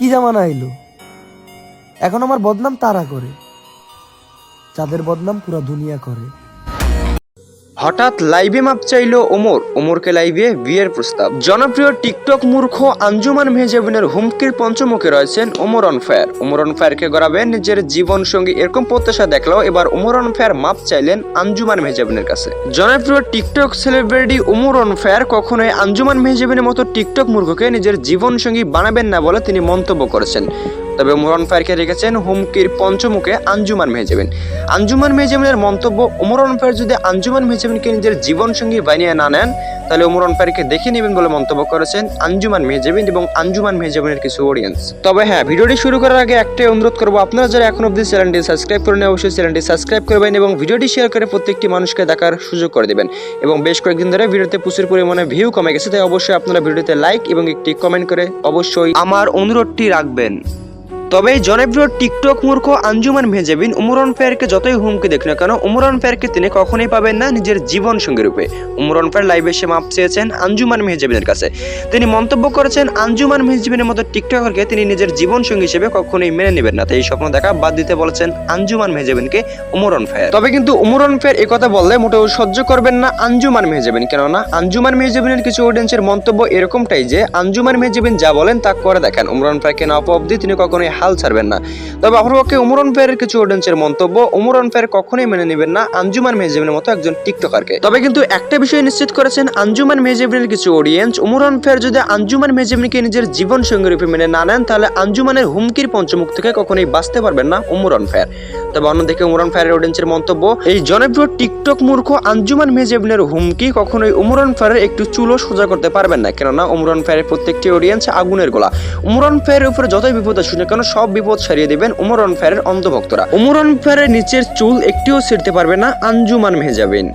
কি জামানা এলো? এখন আমার বদনাম তারা করে। যাদের বদনাম পুরা দুনিয়া করে। হঠাৎ লাইভে মাপ চাইলো ওমর। ওমরকে লাইভে বিয়ের প্রস্তাব। জনপ্রিয় টিকটক মূর্খ আঞ্জুমান মেহজাবিনের হুমকির পঞ্চমুখে রয়েছেন Omar on fire Omar on ফায়ারকে গড়াবে নিজের জীবন সঙ্গী এরকম প্রত্যাশা দেখলেও এবার ওমর অন ফায়ার মাপ চাইলেন আঞ্জুমান মেহজাবিনের কাছে। জনপ্রিয় TikTok celebrity Omar on fire কখনোই আঞ্জুমান মেহজাবিনের মতো টিকটক মূর্খকে নিজের জীবন সঙ্গী বানাবেন না বলে তিনি মন্তব্য করেছেন। তবে ওমরন ফায়ারকে রেখেছেন হুমকির পঞ্চমুখে আঞ্জুমান মেহজাবিন। আঞ্জুমান মেহজাবিনের মন্তব্য, ওমরন ফায়ার যদি আঞ্জুমান মেহজাবিনকে নিজের জীবন সঙ্গী বানিয়ে না নেন, তাহলে ওমরন ফায়ারকে দেখে নেবেন বলে মন্তব্য করেছেন আঞ্জুমান মেহজাবিন এবং আঞ্জুমান মেহজাবিনের কিছু অডিয়েন্স তবে হ্যাঁ ভিডিওটি শুরু করার আগে একটাই অনুরোধ করব, আপনারা যারা এখন অবধি চ্যানেলটি সাবস্ক্রাইব করেন অবশ্যই চ্যানেলটি সাবস্ক্রাইব করবেন এবং ভিডিওটি শেয়ার করে প্রত্যেকটি মানুষকে দেখার সুযোগ করে দেবেন। এবং বেশ কয়েকদিন ধরে ভিডিওতে প্রচুর পরিমাণে ভিউ কমে গেছে, তাই অবশ্যই আপনারা ভিডিওতে লাইক এবং একটি কমেন্ট করে অবশ্যই আমার অনুরোধটি রাখবেন। তবে জনপ্রিয় টিকটক মূর্খ আঞ্জুমান মেহজাবিন উমরন ফায়ারকে যতই হুমকি দেখ না কেন, উমরন ফায়ারকে তিনি কখনোই পাবেন না নিজের জীবন সঙ্গী রূপে। উমরন ফায়ার লাইভে এসে মাপ চেয়েছেন আঞ্জুমান মেহজাবিনের কাছে। তিনি মন্তব্য করেছেন, আঞ্জুমান মেহজাবিনের মতো টিকটকারকে তিনি নিজের জীবন সঙ্গী হিসেবে কখনোই মেনে নেবেন না। তাই এই স্বপ্ন দেখা বাদ দিতে বলেছেন আঞ্জুমান মেহজাবিনকে উমরন ফায়ার। তবে কিন্তু উমরন ফায়ার একথা বললে মোটেও সহ্য করবেন না আঞ্জুমান মেহজাবিন কেননা আঞ্জুমান মেহজাবিনের কিছু অডিয়েন্সের মন্তব্য এরকমটাই যে, আঞ্জুমান মেহজাবিন যা বলেন তা করে দেখেন। উমরান ফায়ারকে না অব্দি তিনি কখনোই হাল ছাড়বেন না। তবে অপরপক্ষে উমরন ফায়ারের কিছু অডিয়েন্সের মন্তব্য, উমরন ফায়ার কখনোই মেনে নেবেন না আঞ্জুমান মেহজাবিনের মতো একজন টিকটকারকে তবে কিন্তু একটা বিষয় নিশ্চিত করেছেন, আঞ্জুমান মেহজাবিনের কিছু অডিয়েন্স উমরন ফায়ার যদি আঞ্জুমান মেহজাবিনকে নিজের জীবন সঙ্গী রূপে মেনে না নেন, তাহলে আঞ্জুমানের হুমকির পঞ্চমুখ থেকে কখনোই বাঁচতে পারবেন না উমরন ফায়ার। তবে অন্যদিকে উমরন ফায়ারের অডিয়েন্সের মন্তব্য, এই জনপ্রিয় টিকটক মূর্খ আঞ্জুমান মেহজাবিনের হুমকি কখনোই উমরন ফায়ারের একটু চুলও সোজা করতে পারবেন না, কেননা উমরন ফায়ারের প্রত্যেকটি অডিয়েন্স আগুনের গোলা। উমরন ফায়ারের উপরে যতই বিপদ আসুক না কেন সব বিপদ সারিয়ে দেবেন উমরন ফ্যারের অন্ধভক্তরা উমরন ফ্যারের নিচের চুল একটিও ছিঁড়তে পারবে না আঞ্জুমান মেহজাবিন.